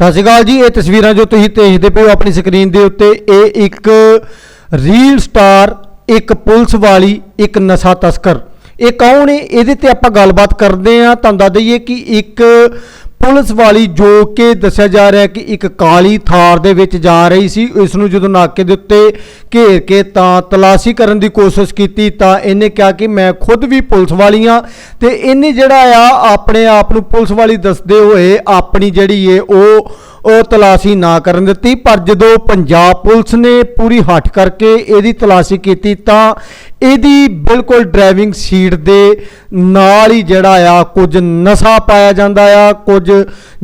ਸਤਿ ਸ਼੍ਰੀ ਅਕਾਲ ਜੀ, ਇਹ ਤਸਵੀਰਾਂ ਜੋ ਤੁਸੀਂ ਦੇਖਦੇ ਪਏ ਹੋ ਆਪਣੀ ਸਕਰੀਨ ਦੇ ਉੱਤੇ, ਇਹ ਇੱਕ ਰੀਲ ਸਟਾਰ ਇੱਕ ਪੁਲਿਸ ਵਾਲੀ, ਇੱਕ ਨਸ਼ਾ ਤਸਕਰ। ਇਹ ਕੌਣ ਹੈ? ਇਹਦੇ ਤੇ ਆਪਾਂ ਗੱਲਬਾਤ ਕਰਦੇ ਆ ਤੁਹਾਨੂੰ ਦੱਸ ਦਈਏ ਕਿ ਇੱਕ ਪੁਲਿਸ ਵਾਲੀ ਜੋ ਕਿ ਦੱਸਿਆ ਜਾ ਰਿਹਾ ਹੈ ਕਿ ਇੱਕ ਕਾਲੀ ਥਾਰ ਦੇ ਵਿੱਚ ਜਾ ਰਹੀ ਸੀ, ਇਸ ਨੂੰ ਜਦੋਂ ਨਾਕੇ ਦੇ ਉੱਤੇ ਘੇਰ ਕੇ ਤਾਂ ਤਲਾਸ਼ੀ ਕਰਨ ਦੀ ਕੋਸ਼ਿਸ਼ ਕੀਤੀ ਤਾਂ ਇਹਨੇ ਕਿਹਾ ਕਿ ਮੈਂ ਖੁਦ ਵੀ ਪੁਲਿਸ ਵਾਲੀ ਹਾਂ ਤੇ ਇਹਨੇ ਜਿਹੜਾ ਆ, ਆਪਣੇ ਆਪ ਨੂੰ ਪੁਲਿਸ ਵਾਲੀ ਦੱਸਦੇ ਹੋਏ ਆਪਣੀ ਜਿਹੜੀ ਏ, ਉਹ ਤਲਾਸ਼ੀ ਨਾ ਕਰਨ ਦਿੱਤੀ, ਪਰ ਜਦੋਂ ਪੰਜਾਬ ਪੁਲਿਸ ਨੇ ਪੂਰੀ ਹੱਟ ਕਰਕੇ ਇਹਦੀ ਤਲਾਸ਼ੀ ਕੀਤੀ ਤਾਂ ਇਹਦੀ ਬਿਲਕੁਲ ਡਰਾਈਵਿੰਗ ਸੀਟ ਦੇ ਨਾਲ ਹੀ ਜਿਹੜਾ ਆ, ਕੁਝ ਨਸ਼ਾ ਪਾਇਆ ਜਾਂਦਾ ਆ, ਕੁਝ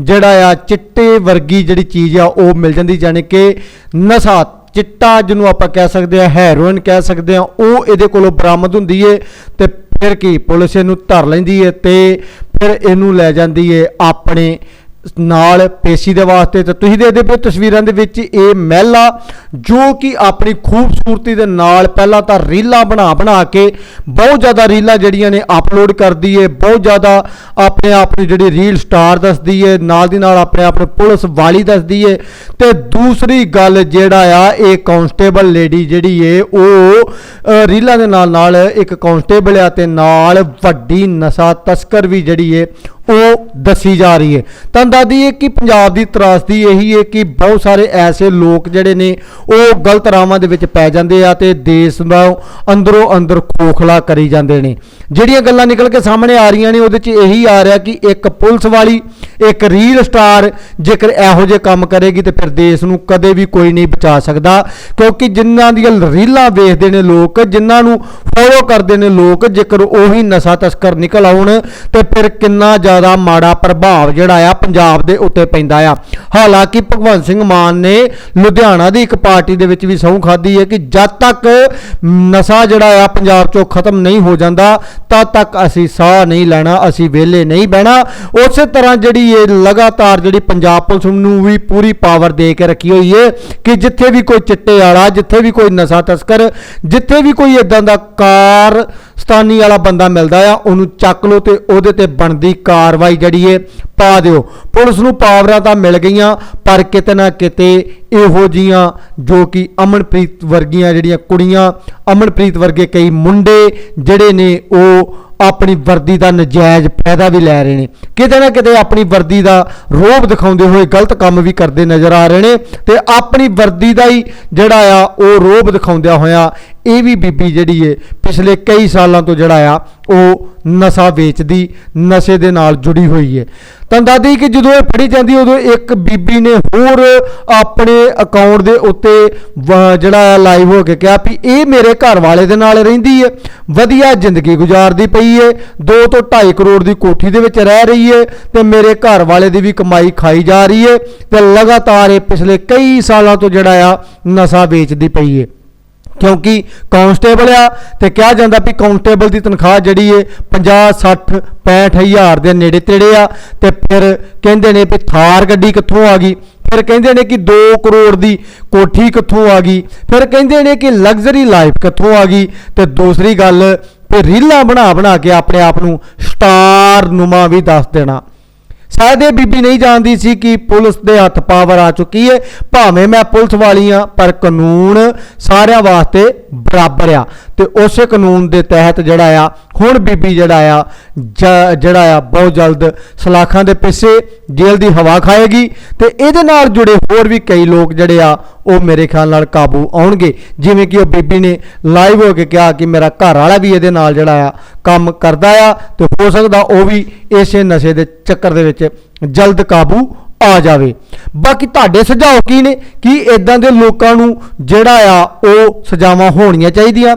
ਜਿਹੜਾ ਆ ਚਿੱਟੇ ਵਰਗੀ ਜਿਹੜੀ ਚੀਜ਼ ਆ, ਉਹ ਮਿਲ ਜਾਂਦੀ, ਜਾਣੀ ਕਿ ਨਸ਼ਾ, ਚਿੱਟਾ ਜਿਹਨੂੰ ਆਪਾਂ ਕਹਿ ਸਕਦੇ ਆ ਹੈਰੋਇਨ ਕਹਿ ਸਕਦੇ ਆ ਉਹ ਇਹਦੇ ਕੋਲੋਂ ਬਰਾਮਦ ਹੁੰਦੀ ਏ ਤੇ ਫਿਰ ਕੀ, ਪੁਲਿਸ ਇਹਨੂੰ ਧਰ ਲੈਂਦੀ ਏ ਤੇ ਫਿਰ ਇਹਨੂੰ ਲੈ ਜਾਂਦੀ ਏ ਆਪਣੇ ਨਾਲ ਪੇਸ਼ੀ ਦੇ ਵਾਸਤੇ ਤਾਂ ਤੁਸੀਂ ਦੇਖਦੇ ਪਏ ਤਸਵੀਰਾਂ ਦੇ ਵਿੱਚ ਇਹ ਮਹਿਲਾ ਜੋ ਕਿ ਆਪਣੀ ਖੂਬਸੂਰਤੀ ਦੇ ਨਾਲ ਪਹਿਲਾਂ ਤਾਂ ਰੀਲਾਂ ਬਣਾ ਬਣਾ ਕੇ ਬਹੁਤ ਜ਼ਿਆਦਾ ਰੀਲਾਂ ਜਿਹੜੀਆਂ ਨੇ ਅਪਲੋਡ ਕਰਦੀ ਏ, ਬਹੁਤ ਜ਼ਿਆਦਾ ਆਪਣੇ ਆਪ ਨੂੰ ਜਿਹੜੀ ਰੀਲ ਸਟਾਰ ਦੱਸਦੀ ਏ, ਨਾਲ ਦੀ ਨਾਲ ਆਪਣੇ ਆਪ ਨੂੰ ਪੁਲਿਸ ਵਾਲੀ ਦੱਸਦੀ ਏ। ਤੇ ਦੂਸਰੀ ਗੱਲ ਜਿਹੜਾ ਆ, ਇਹ ਕਾਂਸਟੇਬਲ ਲੇਡੀ ਜਿਹੜੀ ਏ, ਉਹ ਰੀਲਾਂ ਦੇ ਨਾਲ ਨਾਲ ਇੱਕ ਕਾਂਸਟੇਬਲ ਆ ਤੇ ਨਾਲ ਵੱਡੀ ਨਸ਼ਾ ਤਸਕਰ ਵੀ ਜਿਹੜੀ ਏ ਉਹ ਦੱਸੀ ਜਾ ਰਹੀ ਹੈ। ਤਾਂ ਦੱਸਦੀ ਹੈ ਕਿ ਪੰਜਾਬ ਦੀ ਤਰਾਸਦੀ ਇਹੀ ਹੈ ਕਿ ਬਹੁਤ ਸਾਰੇ ਐਸੇ ਲੋਕ ਜਿਹੜੇ ਨੇ, ਉਹ ਗਲਤ ਰਾਵਾਂ ਦੇ ਵਿੱਚ ਪੈ ਜਾਂਦੇ ਆ ਤੇ ਦੇਸ਼ ਦਾ ਅੰਦਰੋਂ ਅੰਦਰ ਖੋਖਲਾ ਕਰੀ ਜਾਂਦੇ ਨੇ। ਜਿਹੜੀਆਂ ਗੱਲਾਂ ਨਿਕਲ ਕੇ ਸਾਹਮਣੇ ਆ ਰਹੀਆਂ ਨੇ, ਉਹਦੇ 'ਚ ਇਹੀ ਆ ਰਿਹਾ ਕਿ ਇੱਕ ਪੁਲਿਸ ਵਾਲੀ, ਇੱਕ ਰੀਲ ਸਟਾਰ ਜੇਕਰ ਇਹੋ ਜਿਹੇ ਕੰਮ ਕਰੇਗੀ ਤੇ ਫਿਰ ਦੇਸ਼ ਨੂੰ ਕਦੇ ਵੀ ਕੋਈ ਨਹੀਂ ਬਚਾ ਸਕਦਾ। ਕਿਉਂਕਿ ਜਿਨ੍ਹਾਂ ਦੀਆਂ ਰੀਲਾਂ ਵੇਖਦੇ ਨੇ ਲੋਕ, ਜਿਨ੍ਹਾਂ ਨੂੰ ਫੋਲੋ ਕਰਦੇ ਨੇ ਲੋਕ, ਜੇਕਰ ਉਹੀ ਨਸ਼ਾ ਤਸਕਰ ਨਿਕਲ ਆਉਣ, ਤੇ ਫਿਰ ਕਿੰਨਾ ਜ਼ਿਆਦਾ ਮਾੜਾ ਪ੍ਰਭਾਵ ਜਿਹੜਾ ਆ ਪੰਜਾਬ ਦੇ ਉੱਤੇ ਪੈਂਦਾ ਆ। ਹਾਲਾਂਕਿ ਭਗਵੰਤ ਸਿੰਘ ਮਾਨ ਨੇ ਲੁਧਿਆਣਾ ਦੀ ਇੱਕ ਪਾਰਟੀ ਦੇ ਵਿੱਚ ਵੀ ਸਹੁੰ ਖਾਦੀ ਹੈ ਕਿ ਜਦ ਤੱਕ ਨਸ਼ਾ ਜਿਹੜਾ ਆ ਪੰਜਾਬ ਚੋਂ ਖਤਮ ਨਹੀਂ ਹੋ ਜਾਂਦਾ, ਤਦ ਤੱਕ ਅਸੀਂ ਸਾਹ ਨਹੀਂ ਲੈਣਾ, ਅਸੀਂ ਵਿਹਲੇ ਨਹੀਂ ਬਹਿਣਾ। ਉਸੇ ਤਰ੍ਹਾਂ ਜਿਹੜੀ ਇਹ ਲਗਾਤਾਰ ਜਿਹੜੀ ਪੰਜਾਬ ਪੁਲਿਸ ਨੂੰ ਵੀ ਪੂਰੀ ਪਾਵਰ ਦੇ ਕੇ ਰੱਖੀ ਹੋਈ ਹੈ ਕਿ ਜਿੱਥੇ ਵੀ ਕੋਈ ਚਿੱਟੇ ਵਾਲਾ, ਜਿੱਥੇ ਵੀ ਕੋਈ ਨਸ਼ਾ ਤਸਕਰ, ਜਿੱਥੇ ਵੀ ਕੋਈ ਇਦਾਂ ਦਾ ਕਾਰ ਸਤਾਨੀ ਵਾਲਾ ਬੰਦਾ ਮਿਲਦਾ ਆ, ਉਹਨੂੰ ਚੱਕ ਲਓ ਤੇ ਉਹਦੇ ਤੇ ਬਣਦੀ ਕਾਰਵਾਈ ਜਿਹੜੀ ਏ, ਪਾ ਦਿਓ। ਪੁਲਿਸ ਨੂੰ ਪਾਵਰਾਂ ਤਾਂ ਮਿਲ ਗਈਆਂ, ਪਰ ਕਿਤੇ ਨਾ ਕਿਤੇ ਇਹੋ ਜੀਆਂ ਜੋ ਕਿ ਅਮਨਪ੍ਰੀਤ ਵਰਗੀਆਂ ਜਿਹੜੀਆਂ ਕੁੜੀਆਂ, ਅਮਨਪ੍ਰੀਤ ਵਰਗੇ ਕਈ ਮੁੰਡੇ ਜਿਹੜੇ ਨੇ, ਉਹ ਆਪਣੀ ਵਰਦੀ ਦਾ ਨਜਾਇਜ਼ ਫਾਇਦਾ ਵੀ ਲੈ ਰਹੇ ਨੇ। ਕਿਤੇ ਨਾ ਕਿਤੇ ਆਪਣੀ ਵਰਦੀ ਦਾ ਰੋਬ ਦਿਖਾਉਂਦੇ ਹੋਏ ਗਲਤ ਕੰਮ ਵੀ ਕਰਦੇ ਨਜ਼ਰ ਆ ਰਹੇ ਨੇ ਤੇ ਆਪਣੀ ਵਰਦੀ ਦਾ ਹੀ ਜਿਹੜਾ ਆ, ਉਹ ਰੋਬ ਦਿਖਾਉਂਦਿਆਂ ਹੋਇਆ ਇਹ ਵੀ ਬੀਬੀ ਜਿਹੜੀ ਏ, ਪਿਛਲੇ ਕਈ ਸਾਲਾਂ ਤੋਂ ਜਿਹੜਾ ਆ, ਉਹ ਨਸ਼ਾ ਵੇਚਦੀ, ਨਸ਼ੇ ਦੇ ਨਾਲ ਜੁੜੀ ਹੋਈ ਏ। ਤਾਂ ਦਾਦੀ ਕਿ ਜਦੋਂ ਇਹ ਫੜੀ ਜਾਂਦੀ, ਉਦੋਂ ਇੱਕ ਬੀਬੀ ਨੇ ਹੋਰ ਆਪਣੇ ਅਕਾਊਂਟ ਦੇ ਉੱਤੇ ਵ- ਜਿਹੜਾ ਲਾਈਵ ਹੋ ਕੇ ਕਿਹਾ ਵੀ ਇਹ ਮੇਰੇ ਘਰ ਵਾਲੇ ਦੇ ਨਾਲ ਰਹਿੰਦੀ ਏ। ਵਧੀਆ ਜ਼ਿੰਦਗੀ ਗੁਜ਼ਾਰਦੀ ਪਈ ਏ। 2 ਤੋਂ 2.5 ਕਰੋੜ ਦੀ ਕੋਠੀ ਦੇ ਵਿੱਚ ਰਹਿ ਰਹੀ ਏ ਤੇ ਮੇਰੇ ਘਰ ਵਾਲੇ ਦੀ ਵੀ ਕਮਾਈ ਖਾਈ ਜਾ ਰਹੀ ਏ ਤੇ ਲਗਾਤਾਰ ਇਹ ਪਿਛਲੇ ਕਈ ਸਾਲਾਂ ਤੋਂ ਜਿਹੜਾ ਆ, ਨਸ਼ਾ ਵੇਚਦੀ ਪਈ ਏ। ਕਿਉਂਕਿ ਕਾਂਸਟੇਬਲ ਆ ਤੇ ਕਿਹਾ ਜਾਂਦਾ ਵੀ ਕਾਂਸਟੇਬਲ ਦੀ ਤਨਖਾਹ ਜਿਹੜੀ ਏ 50 60 65 ਹਜ਼ਾਰ ਦੇ ਨੇੜੇ ਤੇੜੇ ਆ ਤੇ ਫਿਰ ਕਹਿੰਦੇ ਨੇ ਵੀ ਥਾਰ ਗੱਡੀ ਕਿੱਥੋਂ ਆ ਗਈ? ਫਿਰ ਕਹਿੰਦੇ ਨੇ ਕਿ 2 ਕਰੋੜ ਦੀ ਕੋਠੀ ਕਿੱਥੋਂ ਆ ਗਈ? ਫਿਰ ਕਹਿੰਦੇ ਨੇ ਕਿ ਲਗਜ਼ਰੀ ਲਾਈਫ ਕਿੱਥੋਂ ਆ ਗਈ? ਤੇ ਦੂਸਰੀ ਗੱਲ ਫਿਰ ਰੀਲਾਂ ਬਣਾ ਬਣਾ ਕੇ ਆਪਣੇ ਆਪ ਨੂੰ ਸਟਾਰ ਨੁਮਾ ਵੀ ਦੱਸ ਦੇਣਾ। ਸ਼ਾਇਦ ਇਹ ਬੀਬੀ ਨਹੀਂ ਜਾਣਦੀ ਸੀ ਕਿ ਪੁਲਿਸ ਦੇ ਹੱਥ ਪਾਵਰ ਆ ਚੁੱਕੀ ਹੈ ਭਾਵੇਂ ਮੈਂ ਪੁਲਿਸ ਵਾਲੀ ਆ, ਪਰ ਕਾਨੂੰਨ ਸਾਰਿਆਂ ਵਾਸਤੇ ਬਰਾਬਰ ਆ। ਤੇ ਉਸੇ ਕਾਨੂੰਨ ਦੇ ਤਹਿਤ ਜਿਹੜਾ ਆ ਹੁਣ ਬੀਬੀ ਜਿਹੜਾ ਆ ਜਿਹੜਾ ਆ, ਬਹੁਤ ਜਲਦ ਸਲਾਖਾਂ ਦੇ ਪਿੱਛੇ ਜੇਲ੍ਹ ਦੀ ਹਵਾ ਖਾਏਗੀ ਤੇ ਇਹਦੇ ਨਾਲ ਜੁੜੇ ਹੋਰ ਵੀ ਕਈ ਲੋਕ ਜਿਹੜੇ ਆ, ਉਹ ਮੇਰੇ ਖਿਆਲ ਨਾਲ ਕਾਬੂ ਆਉਣਗੇ। ਜਿਵੇਂ ਕਿ ਉਹ ਬੀਬੀ ਨੇ ਲਾਈਵ ਹੋ ਕੇ ਕਿਹਾ ਕਿ ਮੇਰਾ ਘਰ ਵਾਲਾ ਵੀ ਇਹਦੇ ਨਾਲ ਜਿਹੜਾ ਆ, ਕੰਮ ਕਰਦਾ ਆ ਤੇ ਹੋ ਸਕਦਾ ਉਹ ਵੀ ਇਸੇ ਨਸ਼ੇ ਦੇ ਚੱਕਰ ਦੇ ਵਿੱਚ ਜਲਦ ਕਾਬੂ ਆ ਜਾਵੇ। ਬਾਕੀ ਤੁਹਾਡੇ ਸੁਝਾਅ ਕੀ ਨੇ? ਕਿ ਇਦਾਂ ਦੇ ਲੋਕਾਂ ਨੂੰ ਜਿਹੜਾ ਆ, ਉਹ ਸਜ਼ਾਵਾਂ ਹੋਣੀਆਂ ਚਾਹੀਦੀਆਂ?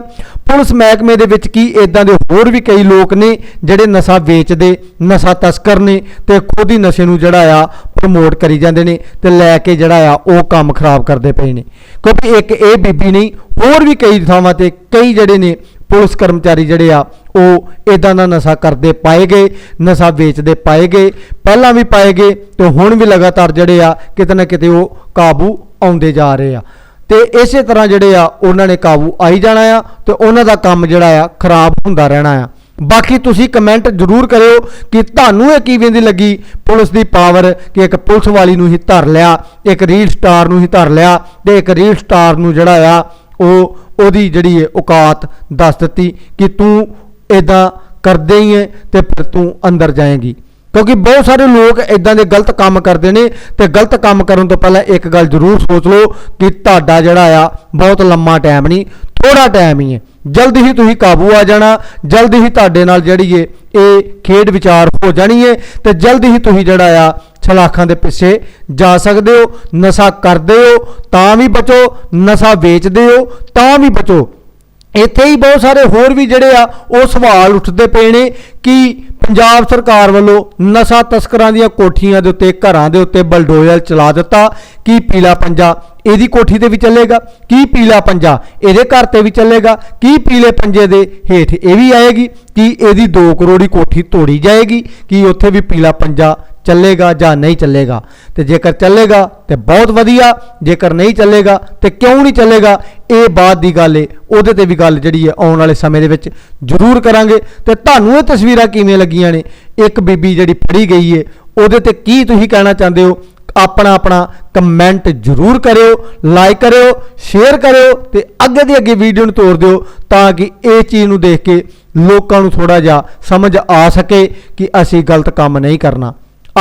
ਪੁਲਿਸ ਮਹਿਕਮੇ ਦੇ ਵਿੱਚ ਕੀ ਇਦਾਂ ਦੇ ਹੋਰ ਵੀ ਕਈ ਲੋਕ ਨੇ ਜਿਹੜੇ ਨਸ਼ਾ ਵੇਚਦੇ, ਨਸ਼ਾ ਤਸਕਰ ਨੇ ਤੇ ਖੁਦ ਹੀ ਨਸ਼ੇ ਨੂੰ ਜਿਹੜਾ ਆ ਪ੍ਰਮੋਟ ਕਰੀ ਜਾਂਦੇ ਨੇ ਤੇ ਲੈ ਕੇ ਜਿਹੜਾ ਆ, ਉਹ ਕੰਮ ਖਰਾਬ ਕਰਦੇ ਪਏ ਨੇ। ਕਿਉਂਕਿ ਇੱਕ ਇਹ ਬੀਬੀ ਨਹੀਂ, ਹੋਰ ਵੀ ਕਈ ਥਾਵਾਂ ਤੇ ਕਈ ਜਿਹੜੇ ਨੇ ਪੁਲਿਸ ਕਰਮਚਾਰੀ ਜਿਹੜੇ ਆ ਉਹ ਇਦਾਂ ਦਾ ਨਸ਼ਾ ਕਰਦੇ ਪਾਏ ਗਏ, ਨਸ਼ਾ ਵੇਚਦੇ ਪਾਏ ਗਏ, ਪਹਿਲਾਂ ਵੀ ਪਾਏ ਗਏ ਤੇ ਹੁਣ ਵੀ ਲਗਾਤਾਰ ਜਿਹੜੇ ਆ ਕਿਤੇ ਨਾ ਕਿਤੇ ਉਹ ਕਾਬੂ ਆਉਂਦੇ ਜਾ ਰਹੇ ਆ। ਤੇ ਇਸੇ ਤਰ੍ਹਾਂ ਜਿਹੜੇ ਆ ਉਹਨਾਂ ਨੇ ਕਾਬੂ ਆਈ ਜਾਣਾ ਆ ਤੇ ਉਹਨਾਂ ਦਾ ਕੰਮ ਜਿਹੜਾ ਆ ਖਰਾਬ ਹੁੰਦਾ ਰਹਿਣਾ ਆ। ਬਾਕੀ ਤੁਸੀਂ ਕਮੈਂਟ ਜ਼ਰੂਰ ਕਰਿਓ ਕਿ ਤੁਹਾਨੂੰ ਇਹ ਕਿਵੇਂ ਦੀ ਲੱਗੀ? ਪੁਲਿਸ ਦੀ ਪਾਵਰ ਕਿ ਇੱਕ ਪੁਲਿਸ ਵਾਲੀ ਨੂੰ ਹੀ ਧਰ ਲਿਆ, ਇੱਕ ਰੀਲ ਸਟਾਰ ਨੂੰ ਹੀ ਧਰ ਲਿਆ ਤੇ ਇੱਕ ਰੀਲ ਸਟਾਰ ਨੂੰ ਜਿਹੜਾ ਆ ਉਹ ਉਹਦੀ ਜਿਹੜੀ ਹੈ ਔਕਾਤ ਦੱਸ ਦਿੱਤੀ ਕਿ ਤੂੰ ਇਦਾਂ ਕਰਦੇ ਹੀ ਹੈ ਤੇ ਫਿਰ ਤੂੰ ਅੰਦਰ ਜਾਏਗੀ। ਕਿਉਂਕਿ ਬਹੁਤ ਸਾਰੇ ਲੋਕ ਇਦਾਂ ਦੇ ਗਲਤ ਕੰਮ ਕਰਦੇ ਨੇ ਤੇ ਗਲਤ ਕੰਮ ਕਰਨ ਤੋਂ ਪਹਿਲਾਂ ਇੱਕ ਗੱਲ ਜ਼ਰੂਰ ਸੋਚ ਲਓ ਕਿ ਤੁਹਾਡਾ ਜਿਹੜਾ ਆ ਬਹੁਤ ਲੰਮਾ ਟਾਈਮ ਨਹੀਂ ਥੋੜਾ ਟਾਈਮ ਹੀ ਹੈ ਜਲਦੀ ਹੀ ਤੁਸੀਂ ਕਾਬੂ ਆ ਜਾਣਾ, ਜਲਦੀ ਹੀ ਤੁਹਾਡੇ ਨਾਲ ਜਿਹੜੀ ਏ, ਇਹ ਖੇਡ ਵਿਚਾਰ ਹੋ ਜਾਣੀ ਏ ਤੇ ਜਲਦੀ ਹੀ ਤੁਸੀਂ ਜਿਹੜਾ ਆ ਸਲਾਖਾਂ ਦੇ ਪਿੱਛੇ ਜਾ ਸਕਦੇ ਹੋ, ਨਸ਼ਾ ਕਰਦੇ ਹੋ ਤਾਂ ਵੀ ਬਚੋ, ਨਸ਼ਾ ਵੇਚਦੇ ਹੋ ਤਾਂ ਵੀ ਬਚੋ। ਇੱਥੇ ਹੀ ਬਹੁਤ ਸਾਰੇ ਹੋਰ ਵੀ ਜਿਹੜੇ ਆ, ਉਹ ਸਵਾਲ ਉੱਠਦੇ ਪਏ ਨੇ ਕਿ ਪੰਜਾਬ ਸਰਕਾਰ ਵੱਲੋਂ ਨਸ਼ਾ ਤਸਕਰਾਂ ਦੀਆਂ ਕੋਠੀਆਂ ਦੇ ਉੱਤੇ, ਘਰਾਂ ਦੇ ਉੱਤੇ ਬਲਡੋਜ਼ਰ ਚਲਾ ਦਿੱਤਾ, ਕੀ ਪੀਲਾ ਪੰਜਾ ਇਹਦੀ ਕੋਠੀ ਤੇ ਵੀ ਚੱਲੇਗਾ, ਕੀ ਪੀਲਾ ਪੰਜਾ ਇਹਦੇ ਘਰ ਤੇ ਵੀ ਚੱਲੇਗਾ, ਕੀ ਪੀਲੇ ਪੰਜੇ ਦੇ ਹੇਠ ਇਹ ਵੀ ਆਏਗੀ, ਕੀ ਇਹਦੀ 2 ਕਰੋੜੀ ਕੋਠੀ ਤੋੜੀ ਜਾਏਗੀ, ਕੀ ਉੱਥੇ ਵੀ ਪੀਲਾ ਪੰਜਾ ਚੱਲੇਗਾ ਜਾਂ ਨਹੀਂ ਚੱਲੇਗਾ। ਤੇ ਜੇਕਰ ਚੱਲੇਗਾ ਤੇ ਬਹੁਤ ਵਧੀਆ, ਜੇਕਰ ਨਹੀਂ ਚੱਲੇਗਾ ਤੇ ਕਿਉਂ ਨਹੀਂ ਚੱਲੇਗਾ, ਇਹ ਬਾਤ ਦੀ ਗੱਲ ਏ। ਉਹਦੇ ਤੇ ਵੀ ਗੱਲ ਜਿਹੜੀ ਹੈ ਆਉਣ ਵਾਲੇ ਸਮੇਂ ਦੇ ਵਿੱਚ ਜ਼ਰੂਰ ਕਰਾਂਗੇ। ਤੇ ਤੁਹਾਨੂੰ ਇਹ ਤਸਵੀਰਾਂ ਕਿਵੇਂ ਲੱਗੀਆਂ ਨੇ? ਇੱਕ ਬੀਬੀ ਜਿਹੜੀ ਫੜੀ ਗਈ ਏ, ਉਹਦੇ ਤੇ ਕੀ ਤੁਸੀਂ ਕਹਿਣਾ ਚਾਹੁੰਦੇ ਹੋ? ਆਪਣਾ ਆਪਣਾ ਕਮੈਂਟ ਜ਼ਰੂਰ ਕਰਿਓ ਲਾਈਕ ਕਰਿਓ ਸ਼ੇਅਰ ਕਰਿਓ ਤੇ ਅੱਗੇ ਦੀ ਅੱਗੇ ਵੀਡੀਓ ਨੂੰ ਤੋਰ ਦਿਓ ਤਾਂ ਕਿ ਇਹ ਚੀਜ਼ ਨੂੰ ਦੇਖ ਕੇ ਲੋਕਾਂ ਨੂੰ ਥੋੜਾ ਜਿਹਾ ਸਮਝ ਆ ਸਕੇ ਕਿ ਅਸੀਂ ਗਲਤ ਕੰਮ ਨਹੀਂ ਕਰਨਾ।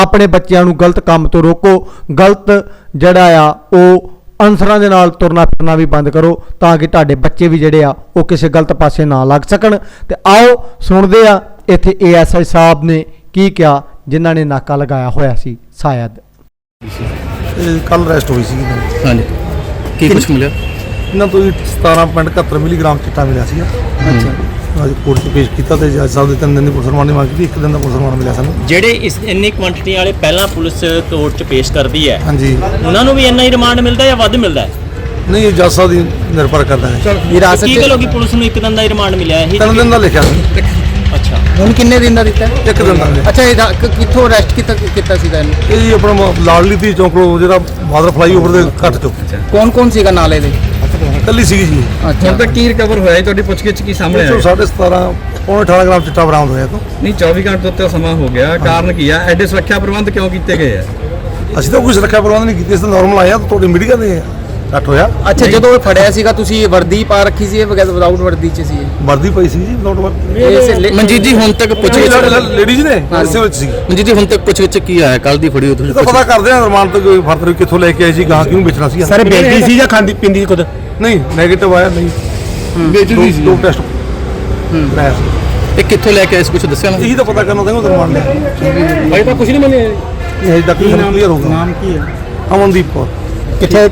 ਆਪਣੇ ਬੱਚਿਆਂ ਨੂੰ ਗਲਤ ਕੰਮ ਤੋਂ ਰੋਕੋ ਗਲਤ ਜਿਹੜਾ ਆ ਉਹ ਅਨਸਰਾਂ ਦੇ ਨਾਲ ਤੁਰਨਾ ਫਿਰਨਾ ਵੀ ਬੰਦ ਕਰੋ ਤਾਂ ਕਿ ਤੁਹਾਡੇ ਬੱਚੇ ਵੀ ਜਿਹੜੇ ਆ ਉਹ ਕਿਸੇ ਗਲਤ ਪਾਸੇ ਨਾ ਲੱਗ ਸਕਣ। ਤੇ ਆਓ ਸੁਣਦੇ ਆ ਇੱਥੇ ਏਐਸਆਈ ਸਾਹਿਬ ਨੇ ਕੀ ਕਿਹਾ ਜਿਨ੍ਹਾਂ ਨੇ ਨਾਕਾ ਲਗਾਇਆ ਹੋਇਆ ਸੀ ਸ਼ਾਇਦ। ਕੱਲ ਰੈਸਟ ਹੋਈ ਸੀ। ਹਾਂਜੀ। ਕੀ ਕੁਝ ਮਿਲਿਆ? ਇਹਨਾਂ ਤੋਂ ਜੀ 17.71 ਮਿਲੀਗ੍ਰਾਮ ਚਿੱਟਾ ਮਿਲਿਆ ਸੀ ਅੱਛਾ ਅੱਜ ਕੋਰਟ 'ਚ ਪੇਸ਼ ਕੀਤਾ ਤੇ ਜੱਜ ਸਾਹਿਬ ਦੇ ਤਿੰਨ ਦਿਨ ਦੀ ਪੁਲਿਸ ਰਿਮਾਂਡ ਦੀ ਮੰਗ ਕੀਤੀ ਇੱਕ ਦਿਨ ਦਾ ਪੁਲਿਸ ਰਿਮਾਂਡ ਮਿਲਿਆ ਸਾਨੂੰ। ਜਿਹੜੇ ਇਸ ਇੰਨੀ ਕੁਆਂਟੀਟੀ ਵਾਲੇ ਪਹਿਲਾਂ ਪੁਲਿਸ ਕੋਰਟ 'ਚ ਪੇਸ਼ ਕਰਦੀ ਹੈ ਹਾਂਜੀ। ਉਹਨਾਂ ਨੂੰ ਵੀ ਇੰਨਾ ਹੀ ਰਿਮਾਂਡ ਮਿਲਦਾ ਜਾਂ ਵੱਧ ਮਿਲਦਾ ਹੈ? ਨਹੀਂ ਇਹ ਜੱਜ ਸਾਹਿਬ ਦੀ ਨਿਰਭਰ ਕਰਦਾ ਹੈ। ਵਿਰਾਸਤ ਕੀ ਗੱਲ ਹੋ ਗਈ? ਪੁਲਿਸ ਨੂੰ ਇੱਕ ਦਿਨ ਦਾ ਹੀ ਰਿਮਾਂਡ ਮਿਲਿਆ ਇਹ ਤਿੰਨ ਦਿਨ ਦਾ ਲਿਖਿਆ ਸੀ। ਅੱਛਾ। ਹੁਣ ਕਿੰਨੇ ਦਿਨ ਦਾ ਦਿੱਤਾ ਹੈ? ਇੱਕ ਦਿਨ ਦਾ। ਅੱਛਾ ਇਹਦਾ ਕ- ਕਿੱਥੋਂ ਅਰੈਸਟ ਕੀਤਾ ਕੀਤਾ ਸੀਗਾ ਇਹਨੂੰ? ਇਹ ਜੀ ਆਪਣਾ ਮ- ਲਾਡਲੀ ਦੀ ਚੌਂਕੜੋ ਜਿਹੜਾ ਬਾਦਰ ਫਲਾਈਓਵਰ ਦੇ ਘੱਟ ਚੋਂ ਕੌਣ ਕੌਣ ਸੀਗਾ ਨਾਲ ਇਹਦੇ? ਕੱਲੀ ਸੀਗੀ ਜੀ। ਅੱਛਾ। ਹੁਣ ਤੱਕ ਕੀ ਰਿਕਵਰ ਹੋਇਆ ਹੈ? ਤੁਹਾਡੀ ਪੁੱਛਗਿੱਛ ਕੀ ਸਾਹਮਣੇ ਆਇਆ 17.5 ਪੌਣੇ 18 ਗ੍ਰਾਮ ਚਿੱਟਾ ਬਰਾਮਦ ਹੋਇਆ ਤੋਂ। ਨਹੀਂ 24 ਘੰਟੇ ਤੋਂ ਉੱਤੇ ਸਮਾਂ ਹੋ ਗਿਆ। ਕਾਰਨ ਕੀ ਆ? ਐਡੇ ਸੁਰੱਖਿਆ ਪ੍ਰਬੰਧ ਕਿਉਂ ਕੀਤੇ ਗਏ ਆ? ਅਸੀਂ ਤਾਂ ਕੋਈ ਸੁਰੱਖਿਆ ਪ੍ਰਬੰਧ ਨਹੀਂ ਕੀਤੇ ਇਸ ਤਾਂ ਨਾਰਮਲ ਆਇਆ ਤਾਂ ਤੁਹਾਡੇ ਮੀਡੀਆ ਦੇ ਘੱਟ ਹੋਇਆ। ਅੱਛਾ ਜਦੋਂ ਇਹ ਫੜਿਆ ਸੀਗਾ ਤੁਸੀਂ ਵਰਦੀ ਪਾ ਰੱਖੀ ਸੀ ਇਹ ਬਗੈਰ ਵਿਦਆਊਟ ਵਰਦੀ ਚ ਸੀ? ਵਰਦੀ ਪਈ ਸੀ ਜੀ ਨੋਟ ਵਰਦੀ। ਮਨਜੀਤ ਜੀ ਹੁਣ ਤੱਕ ਪੁੱਛ ਲੇਡੀਜ਼ ਨੇ ਇਸੇ ਵਿੱਚ ਸੀ। ਮਨਜੀਤ ਜੀ ਹੁਣ ਤੱਕ ਪੁੱਛ ਵਿੱਚ ਕੀ ਆਇਆ? ਕੱਲ ਦੀ ਫੜੀ ਇਹ ਤਾਂ ਪਤਾ ਕਰਦੇ ਆ ਰਿਮਾਂਡ ਤੋਂ ਕੋਈ ਫਰਦਰ ਕਿੱਥੋਂ ਲੈ ਕੇ ਆਏ ਸੀ ਗਾਂ ਕਿਉਂ ਵੇਚਣਾ ਸੀ। ਸਰ ਬੇਟੀ ਸੀ ਜਾਂ ਖਾਂਦੀ ਪਿੰਦੀ ਖੁਦ? ਨਹੀਂ 네ਗੇਟਿਵ ਆਇਆ ਨਹੀਂ। ਵੇਚਦੀ ਸੀ ਦੋ ਟੈਸਟ ਕਰਾਇਆ ਸੀ ਇਹ ਕਿੱਥੋਂ ਲੈ ਕੇ ਆਏ ਸੀ? ਕੁਝ ਦੱਸਿਆ ਨਾ? ਇਹੀ ਤਾਂ ਪਤਾ ਕਰਨਾ ਚਾਹੁੰਦਾ ਰਿਮਾਂਡ ਲਿਆ ਭਾਈ ਤਾਂ ਕੁਝ ਨਹੀਂ ਮੰਨੇ ਇਹ ਹਜੇ ਤੱਕ ਕਲੀਅਰ ਨਾਮ ਕੀ ਹੈ? ਅਮਨਦੀਪ ਕੌਰ। ਕਿੱਥੇ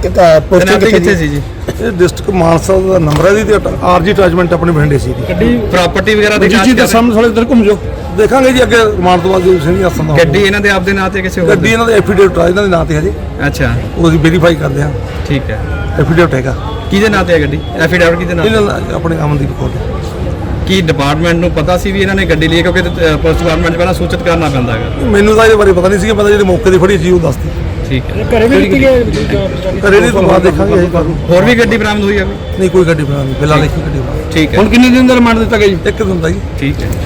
ਪੋਸਟਿੰਗ ਕਿੱਥੇ ਸੀ ਜੀ ਇਹ ਡਿਸਟ੍ਰਿਕਟ ਮਾਨਸਾ ਦਾ ਨੰਬਰ ਹੈ ਦੀ ਤੇ ਆਰਜੀ ਅਟੈਚਮੈਂਟ ਆਪਣੇ ਬਠਿੰਡੇ ਸੀ ਦੀ ਪ੍ਰਾਪਰਟੀ ਵਗੈਰਾ ਦੀ ਜੀ ਜੀ ਤਾਂ ਸਾਹਮਣੇ ਥੋੜੇ ਇੱਧਰ ਘੁੰਮ ਜਾਓ। ਦੇਖਾਂਗੇ ਜੀ ਅੱਗੇ ਰਿਮਾਂਡ ਤੋਂ ਬਾਅਦ ਜੇ ਸਿੰਘ ਦਾ। ਗੱਡੀ ਇਹਨਾਂ ਦੇ ਆਪਦੇ ਨਾਂ ਤੇ ਕਿਸੇ ਹੋਰ ਗੱਡੀ ਇਹਨਾਂ ਦੇ ਐਫੀਡੇਵਿਟ ਆ ਇਹਨਾਂ ਦੇ ਨਾਂ ਤੇ ਹਜੇ ਅੱਛਾ। ਉਹ ਅਸੀਂ ਵੈਰੀਫਾਈ ਕਰਦੇ ਹਾਂ ਠੀਕ ਹੈ। ਐਫੀਡੇਵਿਟ ਹੈਗਾ। ਕਿਹਦੇ ਨਾਂ ਤੇ ਹੈ ਗੱਡੀ? ਐਫੀਡੈਵਿਟ ਕਿਹਦੇ ਨਾਂ ਤੇ? ਆਪਣੇ ਅਮਨਦੀਪ ਦੇ। ਕੀ ਡਿਪਾਰਟਮੈਂਟ ਨੂੰ ਪਤਾ ਸੀ ਵੀ ਇਹਨਾਂ ਨੇ ਗੱਡੀ ਲਈ? ਹੈ? ਕਿਉਂਕਿ ਪੁਲਿਸ ਡਿਪਾਰਟਮੈਂਟ ਪਹਿਲਾਂ ਸੂਚਿਤ ਕਰਨਾ ਪੈਂਦਾ ਹੈਗਾ। ਮੈਨੂੰ ਤਾਂ ਇਹਦੇ ਬਾਰੇ ਪਤਾ ਨਹੀਂ ਸੀਗਾ ਪਤਾ ਜਿਹੜੇ ਮੌਕੇ ਦੀ ਫੜੀ ਸੀ ਉਹ ਦੱਸਦੀ ਠੀਕ ਹੈ। ਘਰੇ ਵੀ ਦਿੱਤੀ ਗਏ ਘਰੇ ਦੀ ਤੋਂ ਬਾਅਦ ਦੇਖਾਂਗੇ ਅਸੀਂ ਕਰੂ ਹੋਰ ਵੀ ਗੱਡੀ ਬਰਾਮਦ ਹੋਈ ਹੈ? ਕੋਈ ਨਹੀਂ ਕੋਈ ਗੱਡੀ ਬਣਾ ਨਹੀਂ ਇੱਕ ਹੀ ਗੱਡੀ ਬਣਾ ਠੀਕ ਹੈ। ਹੁਣ ਕਿੰਨੇ ਦਿਨ ਦਾ ਰਿਮਾਂਡ ਦਿੱਤਾ ਗਿਆ ਜੀ? ਇੱਕ ਦਿਨ ਦਾ ਜੀ। ਠੀਕ ਹੈ।